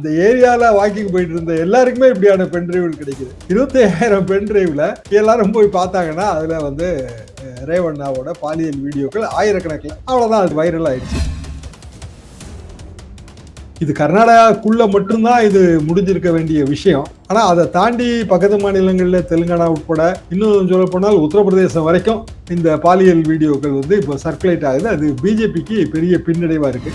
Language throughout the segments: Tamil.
இந்த ஏரியால வாக்கிங் போயிட்டு இருந்த எல்லாருக்குமே இப்படியான பென் டிரைவ் கிடைக்குது. இருபத்தி ஐயாயிரம் பென் டிரைவ்ல எல்லாரும் போய் பார்த்தாங்கன்னா அதுல வந்து ரேவண்ணாவோட பாலியல் வீடியோக்கள் ஆயிரக்கணக்கில். அவ்வளவுதான் அது வைரல் ஆயிடுச்சு. இது கர்நாடகாக்குள்ள மட்டும்தான் இது முடிஞ்சிருக்க வேண்டிய விஷயம். ஆனா அதை தாண்டி பக்கத்து மாநிலங்களில் தெலுங்கானா உட்பட இன்னும் சொல்ல போனால் உத்தரப்பிரதேசம் வரைக்கும் இந்த பாலியல் வீடியோக்கள் வந்து இப்போ சர்க்குலேட் ஆகுது. அது பிஜேபிக்கு பெரிய பின்னடைவா இருக்கு.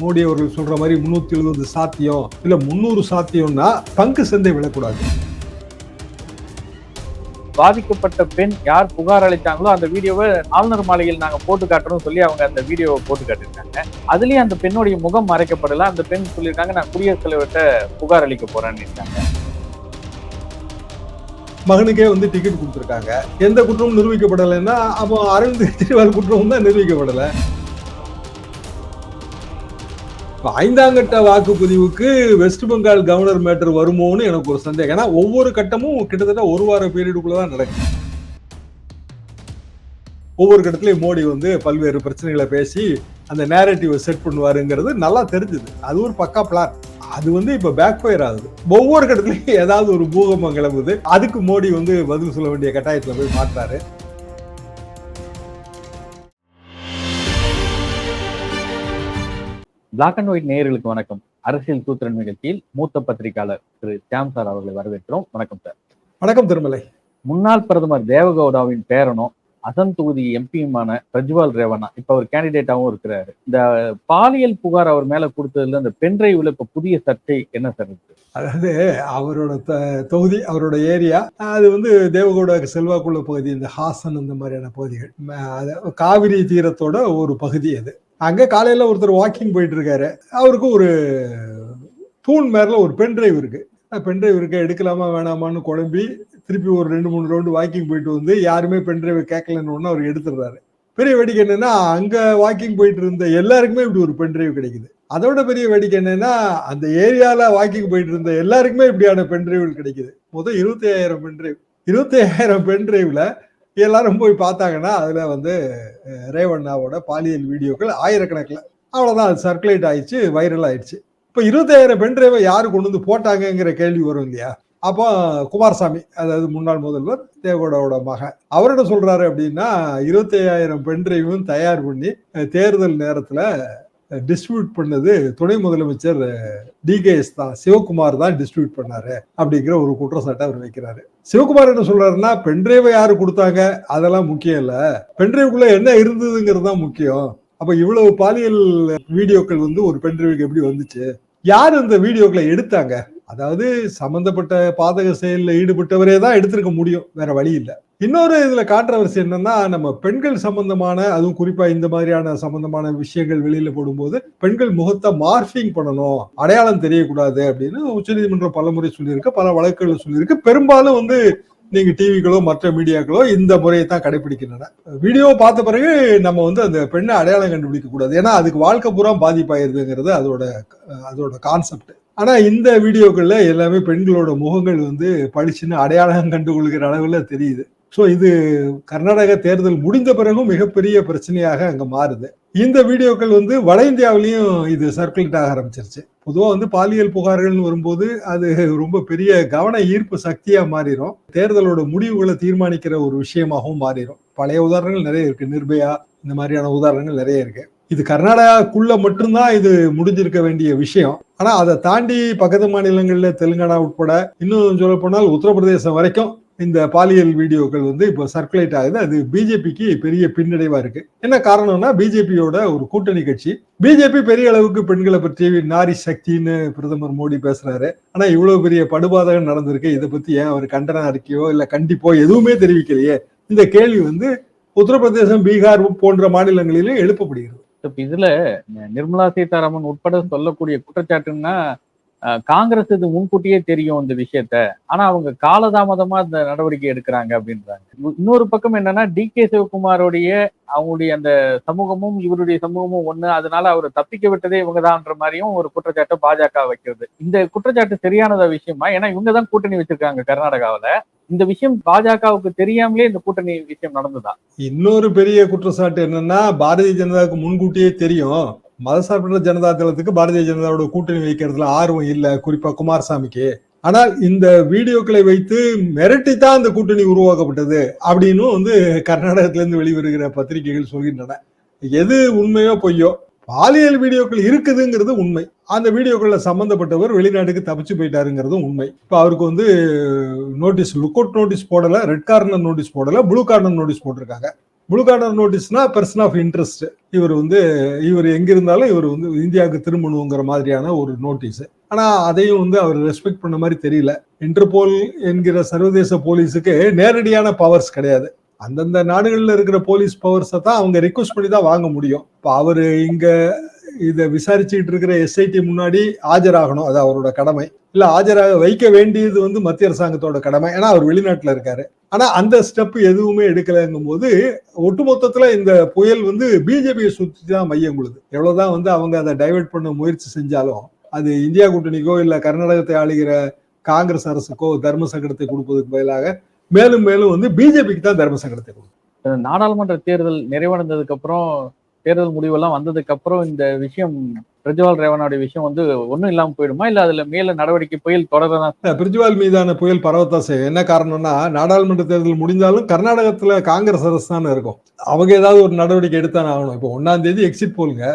மோடி அவர்கள் சொல்ற மாதிரி முன்னூத்தி எழுபது சாத்தியம் இல்ல முன்னூறு சாத்தியம்னா பங்கு சந்தை விழக்கூடாது பாதிக்கப்பட்ட பெண் யார் புகார் அளித்தாங்களோ அந்த வீடியோவை ஆளுநர் மாளிகையில் நாங்க போட்டு காட்டுறோம் சொல்லி அவங்க அந்த வீடியோவை போட்டு காட்டியிருக்காங்க. அதுலயும் அந்த பெண்ணுடைய முகம் மறைக்கப்படல. அந்த பெண் சொல்லியிருக்காங்க நான் குடியரசுத் தலைவர்கிட்ட புகார் அளிக்க போறேன்னு இருக்காங்க. மகனுக்கே வந்து டிக்கெட் கொடுத்துருக்காங்க. எந்த குற்றமும் நிரூபிக்கப்படலைன்னா அப்போ அரவிந்த் கெஜ்ரிவால் குற்றமும் தான் நிரூபிக்கப்படல. இப்ப கட்ட வாக்குப்பதிவுக்கு வெஸ்ட் பெங்கால் கவர்னர் மேட்டர் வருமோன்னு எனக்கு ஒரு சந்தேகம். ஏன்னா ஒவ்வொரு கட்டமும் கிட்டத்தட்ட ஒரு வார பீரியடுக்குள்ள தான் நடக்கும் ஒவ்வொரு கட்டத்திலையும் மோடி வந்து பல்வேறு பிரச்சனைகளை பேசி அந்த நேரட்டிவை செட் பண்ணுவாருங்கிறது நல்லா தெரிஞ்சுது. அது ஒரு பக்கா பிளான் அது வந்து இப்ப பேக் ஃபயர் ஆகுது. ஒவ்வொரு கட்டத்துலயும் ஏதாவது ஒரு பூகம்பம் கிளம்புது. அதுக்கு மோடி வந்து பதில் சொல்ல வேண்டிய கட்டாயத்துல போய் மாற்றாரு பிளாக் அண்ட் ஒயிட் நேயர்களுக்கு வணக்கம். அரசியல் சூத்திரன் நிகழ்ச்சியில் மூத்த பத்திரிகையாளர் திரு ஷியாம் சார் அவர்களை வரவேற்றோம் வணக்கம் சார். வணக்கம் திருமலை. முன்னாள் பிரதமர் தேவகவுடாவின் பேரனும் அசன் தொகுதி எம்பியுமான பிரஜ்வால் ரேவண்ணா இப்ப அவர் கேண்டிடேட்டாவும் இருக்கிறாரு. இந்த பாலியல் புகார் அவர் மேல கொடுத்ததுல இந்த பென்ட்ரைவ்ல இப்ப புதிய சர்ச்சை என்ன சார் இருக்கு? அதாவது அவரோட தொகுதி அவரோட ஏரியா அது வந்து தேவகவுடா செல்வாக்குள்ள பகுதி இந்த ஹாசன் இந்த மாதிரியான பகுதிகள். காவிரி தீரத்தோட ஒரு பகுதி அது. அங்கே காலையில் ஒருத்தர் வாக்கிங் போயிட்டு இருக்காரு அவருக்கு ஒரு தூண் மேரில் ஒரு பென் டிரைவ் இருக்கு. பென் டிரைவ் எடுக்கலாமா வேணாமான்னு குழம்பி திருப்பி ஒரு ரெண்டு மூணு ரவுண்டு வாக்கிங் போயிட்டு வந்து யாருமே பென் டிரைவ் கேட்கலன்னு ஒன்று அவர் எடுத்துடுறாரு. பெரிய வேடிக்கை என்னன்னா அங்கே வாக்கிங் போயிட்டு இருந்த எல்லாருக்குமே இப்படி ஒரு பென் டிரைவ் கிடைக்குது. அதோட பெரிய வேடிக்கை என்னன்னா அந்த ஏரியாவில் வாக்கிங் போயிட்டு இருந்த எல்லாருக்குமே இப்படியான பென் டிரைவ் கிடைக்குது. மொத்தம் இருபத்தி ஐயாயிரம் பென் டிரைவ் இருபத்தி ஐயாயிரம் பென் டிரைவ்ல எல்லாரும் போய் பார்த்தாங்கன்னா அதில் வந்து ரேவண்ணாவோட பாலியல் வீடியோக்கள் ஆயிரக்கணக்கில். அவ்வளோதான் அது சர்க்குலேட் ஆயிடுச்சு வைரல் ஆயிடுச்சு. இப்போ இருபத்தாயிரம் பெண் டிரைவை யாரு கொண்டு வந்து போட்டாங்கங்கிற கேள்வி வரும் இல்லையா? அப்போ குமாரசாமி அதாவது முன்னாள் முதல்வர் தேவகவுடாவோட மகன். அவர் என்ன சொல்றாரு அப்படின்னா இருபத்தி ஐயாயிரம் பெண் டிரைவும் தயார் பண்ணி தேர்தல் நேரத்தில் டிஸ்ட்ரிபியூட் பண்ணது துணை முதலமைச்சர் டிகேஎஸ் தான். சிவகுமார் தான் டிஸ்ட்ரிபியூட் பண்ணாரு அப்படிங்கிற ஒரு குற்றச்சாட்டை அவர் வைக்கிறாரு. சிவகுமார் என்ன சொல்றாருன்னா பென்ட்ரைவை யாரு கொடுத்தாங்க? அதெல்லாம் முக்கியம் இல்ல. பென்ட்ரைவுக்குள்ள என்ன இருந்ததுங்கிறது தான் முக்கியம். அப்ப இவ்வளவு பாலியல் வீடியோக்கள் வந்து ஒரு பென்ட்ரைவுக்கு எப்படி வந்துச்சு? யார் இந்த வீடியோக்களை எடுத்தாங்க? அதாவது சம்பந்தப்பட்ட பாதக செயலில் ஈடுபட்டவரே தான் எடுத்திருக்க முடியும். வேற வழி இல்லை. இன்னொரு இதுல கான்ட்ரவர்சி என்னன்னா நம்ம பெண்கள் சம்பந்தமான அதுவும் குறிப்பா இந்த மாதிரியான சம்பந்தமான விஷயங்கள் வெளியில போடும்போது பெண்கள் முகத்தை மார்பிங் பண்ணணும் அடையாளம் தெரியக்கூடாது அப்படின்னு உச்சநீதிமன்றம் பலமுறை சொல்லியிருக்கு பல வழக்குகள் சொல்லியிருக்கு. பெரும்பாலும் வந்து நீங்க டிவிகளோ மற்ற மீடியாக்களோ இந்த முறையை தான் கடைபிடிக்கின்றன. வீடியோ பார்த்த பிறகு நம்ம வந்து அந்த பெண்ணை அடையாளம் கண்டுபிடிக்க கூடாது. ஏன்னா அதுக்கு வாழ்க்கை பூரா பாதிப்பாயிருதுங்கிறது அதோட அதோட கான்செப்ட் ஆனா இந்த வீடியோக்கள்ல எல்லாமே பெண்களோட முகங்கள் வந்து பளிச்சுன்னு அடையாளம் கண்டுகொள்கிற அளவுல தெரியுது. ஸோ இது கர்நாடக தேர்தல் முடிந்த பிறகும் மிகப்பெரிய பிரச்சனையாக அங்கே மாறுது. இந்த வீடியோக்கள் வந்து வட இந்தியாவிலையும் இது சர்க்குலேட் ஆக ஆரம்பிச்சிருச்சு. பொதுவாக வந்து பாலியல் புகார்கள்னு வரும்போது அது ரொம்ப பெரிய கவன ஈர்ப்பு சக்தியாக மாறிடும் தேர்தலோட முடிவுகளை தீர்மானிக்கிற ஒரு விஷயமாகவும் மாறிடும் பழைய உதாரணங்கள் நிறைய இருக்கு. நிர்பயா இந்த மாதிரியான உதாரணங்கள் நிறைய இருக்கு. இது கர்நாடகாக்குள்ள மட்டும்தான் இது முடிஞ்சிருக்க வேண்டிய விஷயம். ஆனா அதை தாண்டி பக்கத்து மாநிலங்கள்ல தெலுங்கானா உட்பட இன்னும் சொல்ல போனால் உத்தரப்பிரதேசம் வரைக்கும் இந்த பாலியல் வீடியோக்கள் வந்து இப்போ சர்க்குலேட் ஆகுது. அது பிஜேபிக்கு பெரிய பின்னடைவா இருக்கு. என்ன காரணம்னா பிஜேபியோட ஒரு கூட்டணி கட்சி. பிஜேபி பெரிய அளவுக்கு பெண்களை பற்றி நாரி சக்தின்னு பிரதமர் மோடி பேசுறாரு. ஆனா இவ்வளவு பெரிய படுபாதகம் நடந்திருக்கு. இதை பத்தி ஏன் அவர் கண்டன அறிக்கையோ இல்ல கண்டிப்போ எதுவுமே தெரிவிக்கலையே? இந்த கேள்வி வந்து உத்தரப்பிரதேசம் பீகார் போன்ற மாநிலங்களிலும் எழுப்பப்படுகிறது. இதுல நிர்மலா சீதாராமன் உட்பட சொல்லக்கூடிய குற்றச்சாட்டுன்னா காங்கிரஸ் இது முன்கூட்டியே தெரியும் இந்த விஷயத்த. ஆனா அவங்க காலதாமதமா இந்த நடவடிக்கை எடுக்கிறாங்க அப்படின்றாங்க. இன்னொரு பக்கம் என்னன்னா டி கே சிவகுமாரோடைய அவங்களுடைய அந்த சமூகமும் இவருடைய சமூகமும் ஒண்ணு. அதனால அவர் தப்பிக்க விட்டதே இவங்கதான்ற மாதிரியும் ஒரு குற்றச்சாட்டை பாஜக வைக்கிறது. இந்த குற்றச்சாட்டு சரியானதா விஷயமா? ஏன்னா இவங்க தான் கூட்டணி வச்சிருக்காங்க கர்நாடகாவில. இந்த விஷயம் பாஜகவுக்கு தெரியாமலே இந்த கூட்டணி விஷயம் நடந்ததா? இன்னொரு பெரிய குற்றச்சாட்டு என்னன்னா பாரதிய ஜனதாவுக்கு முன்கூட்டியே தெரியும். மதசார்பற்ற ஜனதா தளத்துக்கு பாரதிய ஜனதாவோட கூட்டணி வைக்கிறதுல ஆர்வம் இல்லை குறிப்பா குமாரசாமிக்கு. ஆனால் இந்த வீடியோக்களை வைத்து மிரட்டி தான் அந்த கூட்டணி உருவாக்கப்பட்டது அப்படின்னு வந்து கர்நாடகத்திலேருந்து வெளிவருகிற பத்திரிகைகள் சொல்கின்றன. எது உண்மையோ பொய்யோ பாலியல் வீடியோக்கள் இருக்குதுங்கிறது உண்மை. அந்த வீடியோக்கள்ல சம்பந்தப்பட்டவர் வெளிநாட்டுக்கு தப்பிச்சு போயிட்டாருங்கிறதும் உண்மை. இப்போ அவருக்கு வந்து நோட்டீஸ் லுக் அவுட் நோட்டீஸ் போடல ரெட் கார்னர் நோட்டீஸ் போடல ப்ளூ கார்னர் நோட்டீஸ் போட்டிருக்காங்க. ப்ளூ கார்னர் நோட்டீஸ்னா பர்சன் ஆஃப் இன்ட்ரெஸ்ட் இவர் வந்து இவர் எங்க இருந்தாலும் இவர் வந்து இந்தியாவுக்கு திரும்பணுங்கிற மாதிரியான ஒரு நோட்டீஸ் ஆனா அதையும் வந்து அவர் ரெஸ்பெக்ட் பண்ண மாதிரி தெரியல. இன்டர்போல் என்கிற சர்வதேச போலீஸுக்கு நேரடியான பவர்ஸ் கிடையாது. அந்தந்த நாடுகளில் இருக்கிற போலீஸ் பவர்ஸை தான் அவங்க ரிக்வஸ்ட் பண்ணி தான் வாங்க முடியும். இப்போ அவர் இங்கே இதை விசாரிச்சுக்கிட்டு இருக்கிற எஸ்ஐடி முன்னாடி ஆஜராகணும். அது அவரோட கடமை. இல்ல ஆஜராக வைக்க வேண்டியது வந்து மத்திய அரசாங்கத்தோட கடமை. ஏன்னா அவர் வெளிநாட்டுல இருக்காரு. ஆனா அந்த ஸ்டெப் எதுவுமே எடுக்கலைங்கும் போது ஒட்டுமொத்தத்துல இந்த புயல் வந்து பிஜேபியை சுற்றி தான் மையம் கொள்ளுது எவ்வளவுதான் வந்து அவங்க அதை டைவெர்ட் பண்ண முயற்சி செஞ்சாலும் அது இந்தியா கூட்டணிக்கோ இல்ல கர்நாடகத்தை ஆளுகிற காங்கிரஸ் அரசுக்கோ தர்ம சங்கடத்தை கொடுப்பதற்கு பதிலாக மேலும் மேலும் வந்து பிஜேபிக்கு தான் தர்ம சங்கடத்தை கொடுக்கும். நாடாளுமன்ற தேர்தல் நிறைவடைந்ததுக்கு அப்புறம் தேர்தல் முடிவெல்லாம் வந்ததுக்கு அப்புறம் இந்த விஷயம் பிரஜ்வால் ரேவனுடைய விஷயம் வந்து ஒன்றும் இல்லாமல் போயிடுமா? இல்லை அதுல மேல நடவடிக்கை புயல் தொடரதான் பிரிஜ்வால் மீதான புயல் பரவத்தான் செய்யும். என்ன காரணம்னா நாடாளுமன்ற தேர்தல் முடிஞ்சாலும் கர்நாடகத்துல காங்கிரஸ் அரசு தானே இருக்கும். அவங்க ஏதாவது ஒரு நடவடிக்கை எடுத்தானே ஆகணும். இப்போ ஒன்னாம் தேதி எக்ஸிட் போலுங்க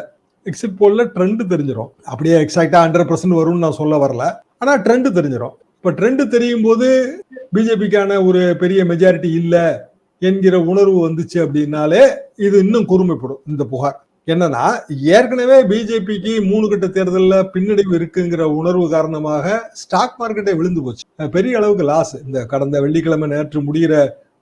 எக்ஸிட் போலில் ட்ரெண்டு தெரிஞ்சிடும் அப்படியே எக்ஸாக்டா ஹண்ட்ரட் பர்சன்ட் வரும்னு நான் சொல்ல வரல. ஆனால் ட்ரெண்ட் தெரிஞ்சிடும் இப்போ ட்ரெண்டு தெரியும் போது பிஜேபிக்கான ஒரு பெரிய மெஜாரிட்டி இல்லை. என்கிற உணர்வு வந்துச்சு அப்படின்னாலே இது இன்னும் கூர்மைப்படும் இந்த புகார். என்னன்னா ஏற்கனவே பிஜேபிக்கு மூணு கட்ட தேர்தலில் பின்னடைவு இருக்குங்கிற உணர்வு காரணமாக ஸ்டாக் மார்க்கெட்டே விழுந்து போச்சு. பெரிய அளவுக்கு லாஸ் இந்த கடந்த வெள்ளிக்கிழமை நேற்று முடிகிற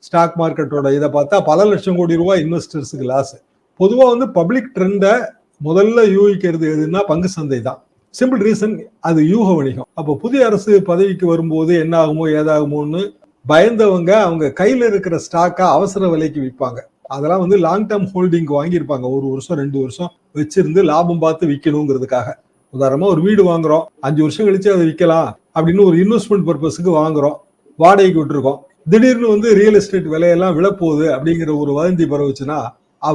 ஸ்டாக் மார்க்கெட்டோட இதை பார்த்தா பல லட்சம் கோடி ரூபாய் இன்வெஸ்டர்ஸுக்கு லாஸ் பொதுவாக வந்து பப்ளிக் ட்ரெண்டை முதல்ல யூகிக்கிறது எதுன்னா பங்கு சந்தை தான். சிம்பிள் ரீசன் அது யூக வணிகம். அப்போ புதிய அரசு பதவிக்கு வரும்போது என்ன ஆகுமோ ஏதாகுமோன்னு பயந்தவங்க அவங்க கையில் இருக்கிற ஸ்டாக்கா அவசர விலைக்கு விற்பாங்க அதெல்லாம் வந்து லாங் டேர்ம் ஹோல்டிங் வாங்கியிருப்பாங்க. ஒரு வருஷம் ரெண்டு வருஷம் வச்சிருந்து லாபம் பார்த்து விற்கணுங்கிறதுக்காக உதாரணமா ஒரு வீடு வாங்குறோம். அஞ்சு வருஷம் கழிச்சு அதை விற்கலாம் அப்படின்னு ஒரு இன்வெஸ்ட்மெண்ட் பர்பஸுக்கு வாங்குறோம். வாடகைக்கு விட்டுருக்கோம். திடீர்னு வந்து ரியல் எஸ்டேட் விலையெல்லாம் விழப்போகுது அப்படிங்கிற ஒரு வதந்தி பரவுச்சுன்னா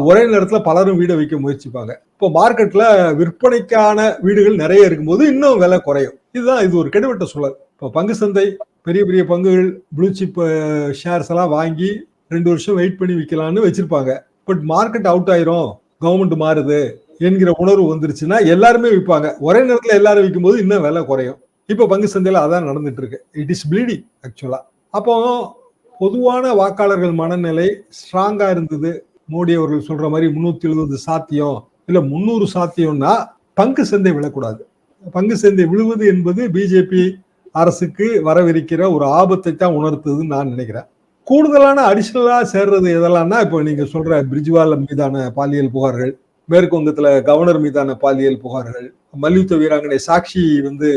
ஒரே நேரத்தில் பலரும் வீடை விற்க முயற்சிப்பாங்க. இப்போ மார்க்கெட்ல விற்பனைக்கான வீடுகள் நிறைய இருக்கும்போது இன்னும் விலை குறையும். இதுதான் இது ஒரு கெடுவட்ட சூழல். இப்போ பங்கு சந்தை பெரிய பெரிய பங்குகள் ப்ளூ சிப் ஷேர்ஸ் எல்லாம் வாங்கி ரெண்டு வருஷம் வெயிட் பண்ணி விற்கலாம்னு வச்சிருப்பாங்க. பட் மார்க்கெட் அவுட் ஆயிரும் கவர்மெண்ட் மாறுது என்கிற உணர்வு வந்துருச்சுன்னா எல்லாருமே விற்பாங்க. ஒரே நேரத்தில் எல்லாரும் விற்கும் போது இன்னும் விலை குறையும். இப்போ பங்கு சந்தையில் அதான் நடந்துட்டு இருக்கு. இட் இஸ் ப்ளீடிங் ஆக்சுவலா அப்போ பொதுவான வாக்காளர்கள் மனநிலை ஸ்ட்ராங்காக இருந்தது. மோடி அவர்கள் சொல்ற மாதிரி முன்னூத்தி எழுபது சாத்தியம் இல்லை முன்னூறு சாத்தியம்னா பங்கு சந்தை விழக்கூடாது. பங்கு சந்தை விழுவது என்பது பிஜேபி அரசுக்கு வரவிருக்கிற ஒரு ஆபத்தை தான் உணர்த்துதுன்னு நான் நினைக்கிறேன். கூடுதலான அடிஷ்னலாக சேர்றது எதெல்லாம்னா இப்போ நீங்கள் சொல்கிற பிரிஜ்வால் மீதான பாலியல் புகார்கள் மேற்கு வங்கத்தில் கவர்னர் மீதான பாலியல் புகார்கள் மல்யுத்த வீராங்கனை சாக்ஷி வந்து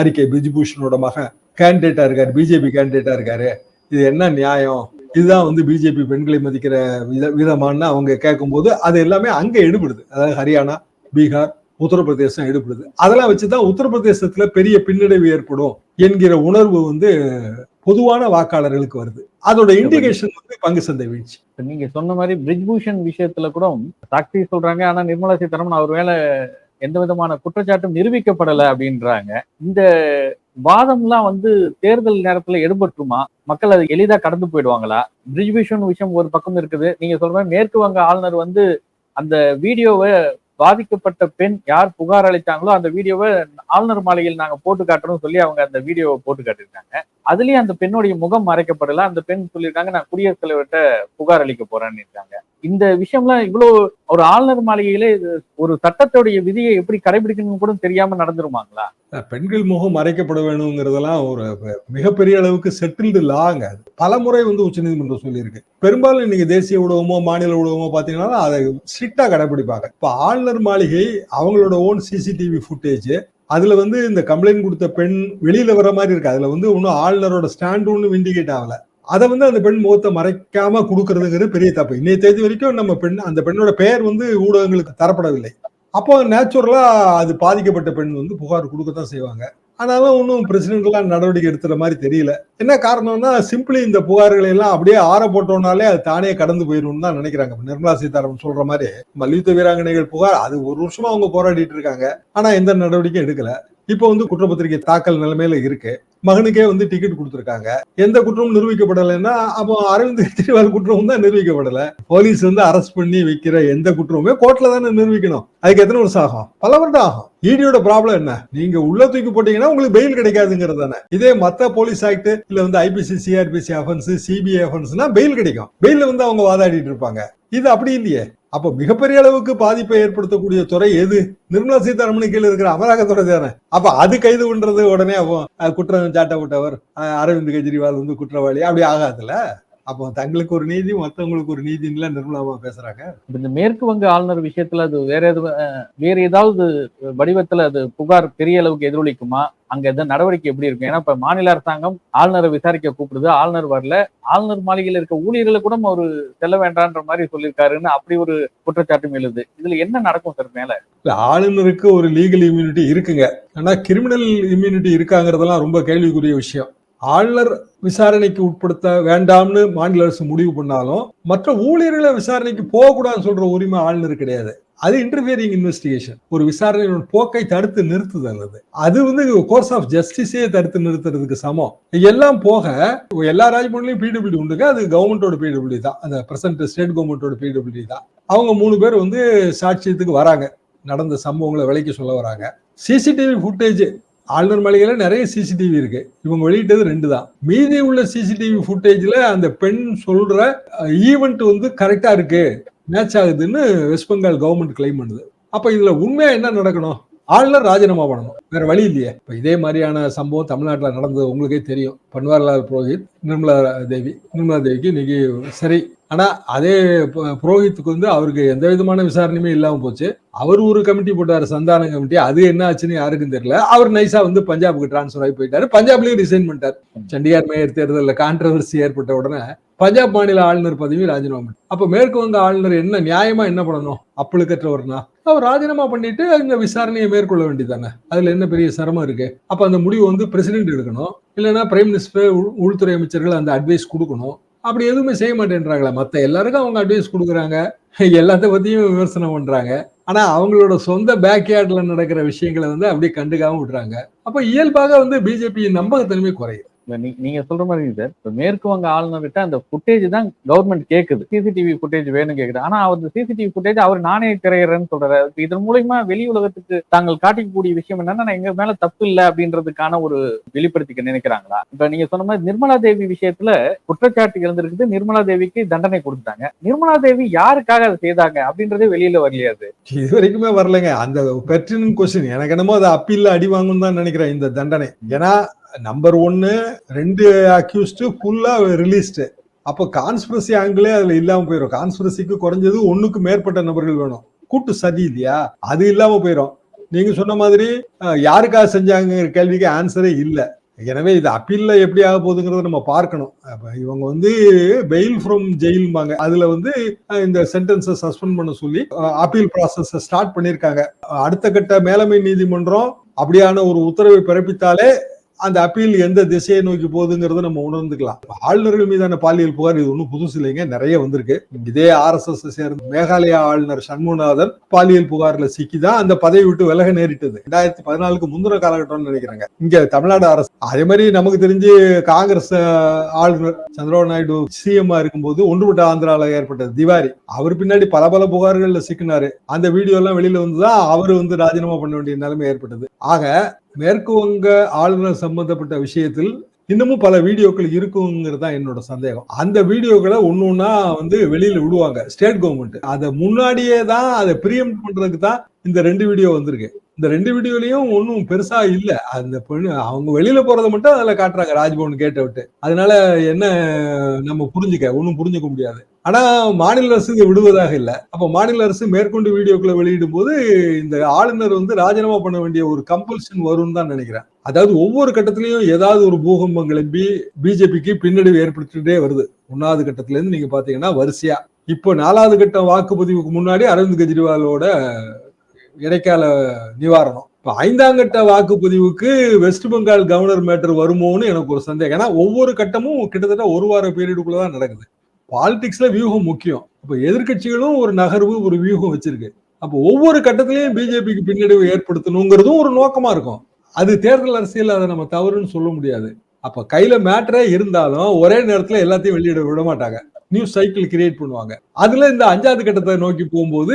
அறிக்கை பிரிஜ்பூஷனோட மகன் கேண்டிடேட்டாக இருக்காரு பிஜேபி கேண்டிடேட்டாக இருக்காரு. இது என்ன நியாயம்? இதுதான் வந்து பிஜேபி பெண்களை மதிக்கிற வித விதமானு அவங்க கேட்கும்போது அது எல்லாமே அங்கே எடுபடுது. அதாவது ஹரியானா பீகார் உத்தரப்பிரதேசம் எடுபடுது. அதெல்லாம் வச்சுதான் உத்தரப்பிரதேசத்துல பெரிய பின்னடைவு ஏற்படும் என்கிற உணர்வு வந்து பொதுவான வாக்காளர்களுக்கு வருது. அதோட இண்டிகேஷன் வந்து பங்கு சந்தை வீழ்ச்சி. நீங்க சொன்ன மாதிரி பிரிஜ்பூஷன் விஷயத்துல கூட சாக்சி சொல்றாங்க ஆனா நிர்மலா சீதாராமன் அவர் மேல எந்த விதமான குற்றச்சாட்டும் நிரூபிக்கப்படல அப்படின்றாங்க. இந்த வாதம்லாம் வந்து தேர்தல் நேரத்துல எடுபட்டுமா? மக்கள் அதை எளிதா கடந்து போயிடுவாங்களா? பிரிஜ்பூஷன் விஷயம் ஒரு பக்கம் இருக்குது. நீங்க சொல்ற மேற்கு வங்க ஆளுநர் வந்து அந்த வீடியோவை பாதிக்கப்பட்ட பெண் யார் புகார் அளித்தாங்களோ அந்த வீடியோவை ஆளுநர் மாளிகையில் நாங்க போட்டு காட்டுறோம்னு சொல்லி அவங்க அந்த வீடியோவை போட்டு காட்டியிருக்காங்க. அதுலயும் அந்த பெண்ணுடைய முகம் மறைக்கப்படல. அந்த பெண் சொல்லியிருக்காங்க நான் குடியரசுத் தலைவர்கிட்ட புகார் அளிக்க போறேன்னு இருக்காங்க. இந்த விஷயம்லாம் இவ்வளவு ஒரு ஆளுநர் மாளிகையில ஒரு சட்டத்துடைய விதியை எப்படி கடைபிடிக்கணும்னு கூட தெரியாம நடந்துருமாங்களா? பெண்கள் முகம் மறைக்கப்பட வேணுங்கிறதெல்லாம் ஒரு மிகப்பெரிய அளவுக்கு செட்டில்டு லாங்க அது. பல முறை வந்து உச்சநீதிமன்றம் சொல்லியிருக்கு. பெரும்பாலும் இன்னைக்கு தேசிய ஊடகமோ மாநில ஊடகமோ பாத்தீங்கன்னா அதை ஸ்ட்ரிக்டா கடைபிடிப்பாங்க. இப்ப ஆளுநர் மாளிகை அவங்களோட ஓன் சிசிடிவி ஃபுட்டேஜ் அதுல வந்து இந்த கம்ப்ளைண்ட் கொடுத்த பெண் வெளியில வர மாதிரி இருக்கு. அதுல வந்து ஒன்னும் ஆளுநரோட ஸ்டாண்ட் ஒன்றும் இண்டிகேட் ஆகல. அதை வந்து அந்த பெண் முகத்தை மறைக்காம கொடுக்கறதுங்கிறது பெரிய தப்பு. இன்னைய தேதி வரைக்கும் நம்ம பெண் அந்த பெண்ணோட பெயர் வந்து ஊடகங்களுக்கு தரப்படவில்லை. அப்போ நேச்சுரலா அது பாதிக்கப்பட்ட பெண் வந்து புகார் கொடுக்கத்தான் செய்வாங்க. ஆனாலும் ஒன்றும் பிரசிடென்ட்லாம் நடவடிக்கை எடுத்துற மாதிரி தெரியல. என்ன காரணம்னா சிம்பிளி இந்த புகார்களை எல்லாம் அப்படியே ஆற போட்டோம்னாலே அது தானே கடந்து போயிடும்னு தான் நினைக்கிறாங்க. நிர்மலா சீதாராமன் சொல்ற மாதிரி மல்யுத்த வீராங்கனைகள் புகார் அது ஒரு வருஷமா அவங்க போராடிட்டு இருக்காங்க. ஆனா எந்த நடவடிக்கையும் எடுக்கல. இப்போ வந்து குற்றப்பத்திரிகை தாக்கல் நிலைமையில இருக்கு. மகனுக்கே வந்து டிக்கெட் கொடுத்துருக்காங்க. எந்த குற்றமும் நிரூபிக்கப்படலைன்னா அப்போ அரவிந்த் கெஜ்ரிவால் குற்றமும் தான் நிரூபிக்கப்படல. போலீஸ் வந்து அரெஸ்ட் பண்ணி வைக்கிற எந்த குற்றமுமே கோர்ட்ல தானே நிரூபிக்கணும். அதுக்கு எத்தனை வருஷம் ஆகும்? பல வருடம் ஆகும். இடியோட ப்ராப்ளம் என்ன? நீங்க உள்ள தூக்கி போட்டீங்கன்னா உங்களுக்கு பெயில் கிடைக்காதுங்கிறது தானே. இதே மத்த போலீஸ் ஆக்ட் இல்ல வந்து ஐபிசி சிஆர்பிசி அஃபென்ஸ் சிபிஐ அஃபென்ஸ்னா பெயில் கிடைக்கும். பெயில வந்து அவங்க வாதாடிட்டு இருப்பாங்க. இது அப்படி இல்லையே. அப்ப மிகப்பெரிய அளவுக்கு பாதிப்பை ஏற்படுத்தக்கூடிய துறை எது? நிர்மலா சீதாராமன் கீழே இருக்கிற அமலாக்கத்துறை தானே. அப்ப அது கைது பண்றது உடனே அப்போ அஹ், குற்றம் சாட்டப்பட்டவர் அரவிந்த் கெஜ்ரிவால் வந்து குற்றவாளி. அப்படி ஆகாதுல்ல. அப்போ தங்களுக்கு ஒரு நீதி மத்தவங்களுக்கு ஒரு நீதின்னு நிர்மலாமா பேசுறாங்க. இந்த மேற்கு வங்க ஆளுநர் விஷயத்துல அது வேற எது அஹ், வேற ஏதாவது வடிவத்துல அது புகார் பெரிய அளவுக்கு எதிரொலிக்குமா? அங்க எந்த நடவடிக்கை எப்படி இருக்கும்? ஏன்னா இப்ப மாநில அரசாங்கம் ஆளுநரை விசாரிக்க கூப்பிடுது. ஆளுநர் வரல. ஆளுநர் மாளிகையில் இருக்க ஊழியர்களை கூட ஒரு செல்ல வேண்டான்ற மாதிரி சொல்லியிருக்காருன்னு அப்படி ஒரு குற்றச்சாட்டும் எழுது. இதுல என்ன நடக்கும் சார் மேல? இல்ல ஆளுநருக்கு ஒரு லீகல் இம்யூனிட்டி இருக்குங்க. ஆனா கிரிமினல் இம்யூனிட்டி இருக்காங்கிறதெல்லாம் ரொம்ப கேள்விக்குரிய விஷயம். ஆளுநர் விசாரணைக்கு உட்படுத்த வேண்டாம்னு மாநில அரசு முடிவு பண்ணாலும் மற்ற ஊழியர்களை விசாரணைக்கு போகக்கூடாதுன்னு சொல்ற உரிமை ஆளுநர் கிடையாது. அது இன்டர்ஃபியரிங் இன்வெஸ்டிகேஷன் ஒரு விசாரணையோட போக்கை தடுத்து நிறுத்துதல் அது அது வந்து கோர்ஸ் ஆஃப் ஜஸ்டிஸே தடுத்து நிறுத்துறதுக்கு சமம். எல்லாம் போக எல்லா ராஜ்பவன்லையும் பிடபிள்யூ உண்டுங்க. அது கவர்மெண்டோட பிடபிள்யூ தான். அந்த பிரசன்ட் ஸ்டேட் கவர்மெண்டோட பிடபிள்யூ தான். அவங்க மூணு பேர் வந்து சாட்சியத்துக்கு வராங்க. நடந்த சம்பவங்களை விலைக்கு சொல்ல வராங்க. சிசிடிவி ஃபுட்டேஜ் ஆளுநர் மாளிகையில நிறைய சிசிடிவி இருக்கு. இவங்க வெளியிட்டது ரெண்டு தான். மீதி உள்ள சிசிடிவி ஃபுட்டேஜ்ல அந்த பெண் சொல்ற ஈவெண்ட் வந்து கரெக்டா இருக்கு. மேட்ச் ஆகுதுன்னு வெஸ்ட் பெங்கால் கவர்மெண்ட் கிளைம் பண்ணுது. அப்ப இதுல உண்மையா என்ன நடக்கணும்? ஆளுநர் ராஜினாமா பண்ணணும். வேற வழி இல்லையே. இப்ப இதே மாதிரியான சம்பவம் தமிழ்நாட்டில் நடந்தது உங்களுக்கே தெரியும். பன்வாரிலால் புரோஹித் நிர்மலா தேவி நிர்மலா தேவிக்கு இன்னைக்கு சரி ஆனா அதே புரோஹித்துக்கு வந்து அவருக்கு எந்த விதமான விசாரணையுமே இல்லாமல் போச்சு. அவர் ஒரு கமிட்டி போட்டார் சந்தான கமிட்டி. அது என்ன ஆச்சுன்னு யாருக்கும் தெரியல. அவர் நைஸா வந்து பஞ்சாபுக்கு டிரான்ஸ்ஃபர் ஆகி போயிட்டாரு. பஞ்சாப்லயும் ரிசைன் பண்ணிட்டார். சண்டிகார் மேயர் தேர்தலில் கான்ட்ரவர்சி ஏற்பட்ட உடனே பஞ்சாப் மாநில ஆளுநர் பதவி ராஜினாமா அப்ப மேற்கு வங்க ஆளுநர் என்ன நியாயமா என்ன பண்ணணும்? அப்பழுக்கற்றவர்னா அவர் ராஜினாமா பண்ணிட்டு இந்த விசாரணையை மேற்கொள்ள வேண்டியதானே அதுல என்ன பெரிய சிரமம் இருக்கு? அப்ப அந்த முடிவு வந்து பிரசிடென்ட் எடுக்கணும். இல்லைன்னா பிரைம் மினிஸ்டர் உள்- உள்துறை அமைச்சர்கள் அந்த அட்வைஸ் கொடுக்கணும். அப்படி எதுவுமே செய்ய மாட்டேன்றாங்களே. மற்ற எல்லாருக்கும் அவங்க அட்வைஸ் கொடுக்குறாங்க. எல்லாத்த பத்தியும் விமர்சனம் பண்றாங்க. ஆனா அவங்களோட சொந்த பேக்யார்ட்ல நடக்கிற விஷயங்களை வந்து அப்படியே கண்டுக்காம விடுறாங்க. அப்ப இயல்பாக வந்து பிஜேபி நம்பகத்தன்மை குறையுது நீங்க சொல்ற மாதிரி சார் இப்ப மேற்கு வங்க ஆளுநர்கிட்ட அந்த ஃபுட்டேஜ் தான் கவர்மெண்ட் கேக்குது. சிசிடிவி ஃபுட்டேஜ் வேணும் கேக்குது. ஆனா அவர் சிசிடிவி ஃபுட்டேஜ் அவர் நானே திரையிறேன்னு சொல்றாரு. இப்ப இதன் மூலியமா வெளி உலகத்துக்கு தாங்கள் காட்டிக்கக்கூடிய விஷயம் என்னன்னா நான் எங்க மேல தப்பு இல்ல அப்படின்றதுக்கான ஒரு வெளிப்படுத்திக்க நினைக்கிறாங்களா? இப்ப நீங்க சொன்ன மாதிரி நிர்மலா தேவி விஷயத்துல குற்றச்சாட்டு எழுந்திருக்குது. நிர்மலா தேவிக்கு தண்டனை கொடுத்தாங்க நிர்மலா தேவி யாருக்காக அதை செய்தாங்க அப்படின்றதே வெளியில வரலையாது இது வரைக்குமே வரலைங்க. அந்த பெற்றின் கொஸ்டின் எனக்கு என்னமோ அது அப்பீல்ல அடி வாங்கும் தான் நினைக்கிறேன் இந்த தண்டனை. ஏன்னா நம்பர் ஒன்னு ரெண்டு அக்யூஸ்டு ஃபுல்லா ரிலீஸ்டு அப்போ கான்ஸ்பிரசி ஆங்கிளே அதுல இல்லாம போயிடும் கான்ஸ்பிரசிக்கு குறைஞ்சது ஒண்ணுக்கு மேற்பட்ட நபர்கள் வேணும். கூட்டு சதி இல்லையா? அது இல்லாம போயிடும் நீங்க சொன்ன மாதிரி யாருக்காக செஞ்சாங்கிற கேள்விக்கு ஆன்சரே இல்லை. எனவே இது அப்பீல்ல எப்படி ஆக போகுதுங்கிறத நம்ம பார்க்கணும். இவங்க வந்து பெயில் ஃப்ரம் ஜெயில்பாங்க அதுல வந்து இந்த சென்டென்ஸை சஸ்பெண்ட் பண்ண சொல்லி அப்பீல் ப்ராசஸ் ஸ்டார்ட் பண்ணியிருக்காங்க அடுத்த கட்ட மேலமை நீதிமன்றம் அப்படியான ஒரு உத்தரவை பிறப்பித்தாலே அந்த அப்பீல் எந்த திசையை நோக்கி போகுதுங்கிறத நம்ம உணர்ந்துக்கலாம். ஆளுநர்கள் மீதான பாலியல் புகார் இது ஒன்றும் புதுசு இல்லைங்க. நிறைய வந்திருக்கு. இதே ஆர் எஸ் எஸ் சேர்ந்த மேகாலயா ஆளுநர் சண்முகநாதன் பாலியல் புகார்ல சிக்கிதான் அந்த பதவி விட்டு விலக நேரிட்டது. ரெண்டாயிரத்தி பதினாலுக்கு முந்தின காலகட்டம்னு நினைக்கிறாங்க. இங்க தமிழ்நாடு அரசு. அதே மாதிரி நமக்கு தெரிஞ்சு காங்கிரஸ் ஆளுநர் சந்திரபாபு நாயுடு சிஎம் இருக்கும்போது ஒன்றுபட்ட ஆந்திரால ஏற்பட்டது திவாரி. அவர் பின்னாடி பல பல புகார்கள்ல சிக்கினாரு. அந்த வீடியோ எல்லாம் வெளியில வந்துதான் அவர் வந்து ராஜினாமா பண்ண வேண்டிய நிலைமை ஏற்பட்டது. ஆக மேற்கு வங்க ஆளுநர் சம்பந்தப்பட்ட விஷயத்தில் இன்னமும் பல வீடியோக்கள் இருக்குங்கிறது தான் என்னோட சந்தேகம். அந்த வீடியோக்களை ஒன்று ஒன்றா வந்து வெளியில் விடுவாங்க ஸ்டேட் கவர்மெண்ட். அதை முன்னாடியே தான் அதை பிரியம் பண்றதுக்கு தான் இந்த ரெண்டு வீடியோ வந்திருக்கு. இந்த ரெண்டு வீடியோலயும் ஒன்றும் பெருசா இல்ல. அந்த பொண்ணு அவங்க வெளியில போறதை மட்டும் அதுல காட்டுறாங்க ராஜ்பவன் கேட்ட விட்டு. அதனால என்ன நம்ம புரிஞ்சுக்க ஒன்றும் புரிஞ்சுக்க முடியாது. ஆனா மாநில அரசு இதை விடுவதாக இல்லை. அப்ப மாநில அரசு மேற்கொண்டு வீடியோக்களை வெளியிடும் போது இந்த ஆளுநர் வந்து ராஜினாமா பண்ண வேண்டிய ஒரு கம்பல்ஷன் வரும்னு தான் நினைக்கிறேன். அதாவது ஒவ்வொரு கட்டத்திலையும் ஏதாவது ஒரு பூகம்பம் கிளம்பி பிஜேபிக்கு பின்னடைவு ஏற்படுத்திட்டே வருது. ஒன்னாவது கட்டத்துல இருந்து நீங்க பாத்தீங்கன்னா வரிசையா. இப்போ நாலாவது கட்ட வாக்குப்பதிவுக்கு முன்னாடி அரவிந்த் கெஜ்ரிவாலோட இடைக்கால நிவாரணம். இப்ப ஐந்தாம் கட்ட வாக்குப்பதிவுக்கு வெஸ்ட் பெங்கால் கவர்னர் மேட்டர் வருமோன்னு எனக்கு ஒரு சந்தேகம். ஏன்னா ஒவ்வொரு கட்டமும் கிட்டத்தட்ட ஒரு வார பீரியடுக்குள்ள தான் நடக்குது. பாலிடிக்ஸ்ல வியூகம் முக்கியம். இப்ப எதிர்க்கட்சிகளும் ஒரு நகர்வு ஒரு வியூகம் வச்சிருக்கு. அப்போ ஒவ்வொரு கட்டத்திலையும் பிஜேபிக்கு பின்னடைவு ஏற்படுத்தணுங்கிறதும் ஒரு நோக்கமா இருக்கும். அது தேர்தல் அரசியல் அதை நம்ம தவறுன்னு சொல்ல முடியாது. அப்ப கையில மேட்டரே இருந்தாலும் ஒரே நேரத்துல எல்லாத்தையும் வெளியிட விட மாட்டாங்க. நியூஸ் சைக்கிள் கிரியேட் பண்ணுவாங்க. அதுல இந்த அஞ்சாவது கட்டத்தை நோக்கி போகும்போது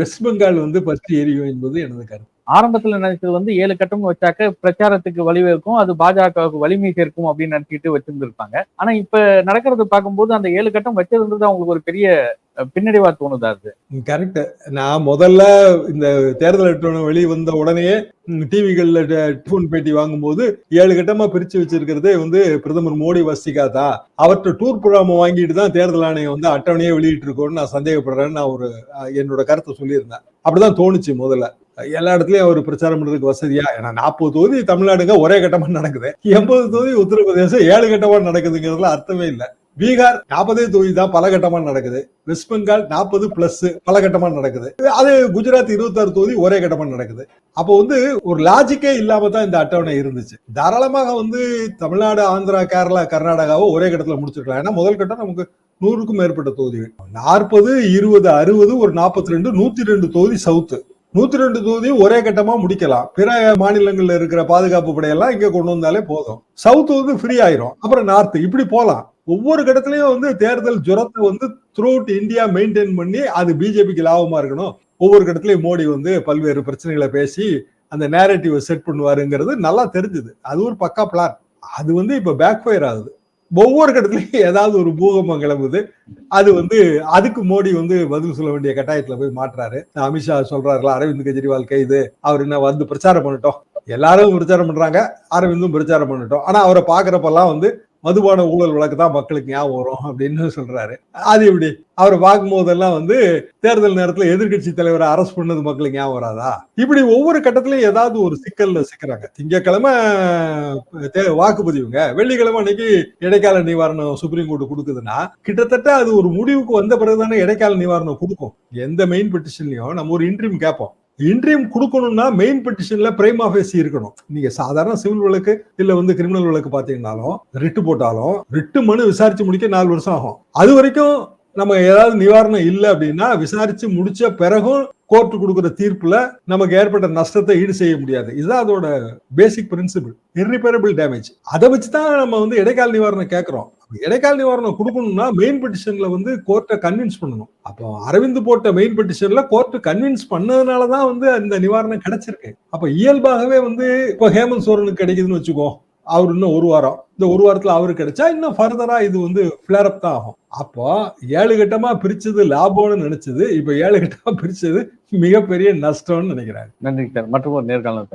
வெஸ்ட் பெங்கால் வந்து பற்றி எரியும் என்பது எனது கருத்து. ஆரம்பத்துல நினைச்சது வந்து ஏழு கட்டம்னு வச்சாக்க பிரச்சாரத்துக்கு வழிவகுக்கும் அது பாஜகவுக்கு வலிமை சேர்க்கும் அப்படின்னு நினைச்சிட்டு வச்சிருந்திருப்பாங்க. ஆனா இப்ப நடக்கிறத பார்க்கும்போது அந்த ஏழு கட்டம் வச்சிருந்தது அவங்களுக்கு ஒரு பெரிய பின்னடைவா தோணுதா அது? கரெக்ட் நான் முதல்ல இந்த தேர்தல் அட்டவணை வெளியே வந்த உடனே டிவிகள்ல டிஃபன் பேட்டி வாங்கும்போது ஏழு கட்டமா பிரிச்சு வச்சிருக்கிறதே வந்து பிரதமர் மோடி வசிக்காதா அவர்கிட்ட டூர் புறாம வாங்கிட்டு தான் தேர்தல் ஆணையம் வந்து அட்டவணையே வெளியிட்டு இருக்கோம்னு நான் சந்தேகப்படுறேன்னு நான் ஒரு என்னோட கருத்தை சொல்லியிருந்தேன். அப்படிதான் தோணுச்சு முதல்ல. எல்லா இடத்துலயும் அவர் பிரச்சாரம் பண்றதுக்கு வசதியா? ஏன்னா நாற்பது தொகுதி தமிழ்நாடுங்க ஒரே கட்டமா நடக்குது. எண்பது தொகுதி உத்தரப்பிரதேசம் ஏழு கட்டமா நடக்குதுங்கிறதுல அர்த்தமே இல்லை. பீகார் நாற்பதே தொகுதி தான் பல கட்டமா நடக்குது. வெஸ்ட் பெங்கால் நாற்பது பிளஸ் பல கட்டமா நடக்குது. அது குஜராத் இருபத்தாறு தொகுதி ஒரே கட்டமா நடக்குது. அப்போ வந்து ஒரு லாஜிக்கே இல்லாம தான் இந்த அட்டவணை இருந்துச்சு. தாராளமாக வந்து தமிழ்நாடு ஆந்திரா கேரளா கர்நாடகாவை ஒரே கட்டத்துல முடிச்சிருக்கலாம். ஏன்னா முதல் கட்டம் நமக்கு நூறுக்கும் மேற்பட்ட தொகுதிகள். நாற்பது இருபது அறுபது ஒரு நாற்பத்தி ரெண்டு நூத்தி ரெண்டு தொகுதி சவுத்து நூத்தி ரெண்டு தொகுதியும் ஒரே கட்டமா முடிக்கலாம். பிற மாநிலங்கள்ல இருக்கிற பாதுகாப்பு படையெல்லாம் இங்க கொண்டு வந்தாலே போதும். சவுத் வந்து ஃப்ரீ ஆயிரும். அப்புறம் நார்த் இப்படி போலாம். ஒவ்வொரு கட்டத்திலயும் வந்து தேர்தல் ஜுரத்தை வந்து த்ரூ இந்தியா மெயின்டைன் பண்ணி அது பிஜேபிக்கு லாபமா இருக்கணும். ஒவ்வொரு கடத்துலயும் மோடி வந்து பல்வேறு பிரச்சனைகளை பேசி அந்த நேரட்டிவை செட் பண்ணுவாருங்கிறது நல்லா தெரிஞ்சுது. அது ஒரு பக்கா பிளான் அது வந்து இப்ப பேக் ஃபயர் ஆகுது. ஒவ்வொரு கடத்துலயும் ஏதாவது ஒரு பூகம்பம் கிளம்புது. அது வந்து அதுக்கு மோடி வந்து பதில் சொல்ல வேண்டிய கட்டாயத்துல போய் மாட்டுறாரு. அமித்ஷா சொல்றாருல அரவிந்த் கெஜ்ரிவால் கைது அவர் என்ன வந்து பிரச்சாரம் பண்ணட்டும். எல்லாரும் பிரச்சாரம் பண்றாங்க. அரவிந்தும் பிரச்சாரம் பண்ணிட்டோம். ஆனா அவரை பாக்குறப்பெல்லாம் வந்து மதுபான ஊழல் வழக்கு தான் மக்களுக்கு ஞாபகம் வரும் அப்படின்னு சொல்றாரு. அது எப்படி? அவரை பார்க்கும் போதெல்லாம் வந்து தேர்தல் நேரத்தில் எதிர்க்கட்சி தலைவரை அரெஸ்ட் பண்ணது மக்களுக்கு ஞாபகம் வராதா? இப்படி ஒவ்வொரு கட்டத்திலயும் ஏதாவது ஒரு சிக்கல்ல சிக்கிறாங்க. திங்கக்கிழமை தே- வாக்குப்பதிவுங்க வெள்ளிக்கிழமை அன்னைக்கு இடைக்கால நிவாரணம் சுப்ரீம் கோர்ட் கொடுக்குதுன்னா கிட்டத்தட்ட அது ஒரு முடிவுக்கு வந்த பிறகுதானே இடைக்கால நிவாரணம் கொடுக்கும். எந்த மெயின் பெட்டிஷன்லயும் நம்ம ஒரு இன்ட்ரீம் கேட்போம். இன்ட்ரீம் கொடுக்கணும்னா மெயின் பெட்டிஷன்ல பிரைம் ஆஃபேசி இருக்கணும். நீங்க சாதாரண சிவில் வழக்கு இல்ல வந்து கிரிமினல் வழக்கு பாத்தீங்கன்னாலும் ரிட்டு போட்டாலும் ரிட்டு மனு விசாரிச்சு முடிக்க நாலு வருஷம் ஆகும். அது வரைக்கும் நம்ம ஏதாவது நிவாரணம் இல்லை அப்படின்னா விசாரிச்சு முடிச்ச பிறகும் கோர்ட் கொடுக்குற தீர்ப்புல நமக்கு ஏற்பட்ட நஷ்டத்தை ஈடு செய்ய முடியாது. இதுதான் அதோட பேசிக் பிரின்சிபிள் இரிப்பேரபிள் டேமேஜ் அதை வச்சு தான் நம்ம வந்து இடைக்கால நிவாரணம் கேட்கிறோம். இடைக்கால நிவாரணம் கொடுக்கணும்னா மெயின் பெட்டிஷன்ல வந்து கோர்ட்டை கன்வின்ஸ் பண்ணணும். அப்போ அரவிந்த் போட்ட மெயின் பெட்டிஷன்ல கோர்ட் கன்வின்ஸ் பண்ணதுனால தான் வந்து அந்த நிவாரணம் கிடைச்சிருக்கு. அப்ப இயல்பாகவே வந்து இப்போ ஹேமந்த் சோரனுக்கு கிடைக்குதுன்னு வச்சுக்கோ அவர் இன்னும் ஒரு வாரம். இந்த ஒரு வாரத்துல அவரு கிடைச்சா இன்னும் ஃபர்தரா இது வந்து ஃபிளேர் அப் தான் ஆகும். அப்போ ஏழு கட்டமா பிரிச்சது லாபம்னு நினைச்சது இப்ப ஏழு கட்டமா பிரிச்சது மிகப்பெரிய நஷ்டம்னு நினைக்கிறாங்க நன்றி சார். மற்றும் ஒரு நேர்காணல்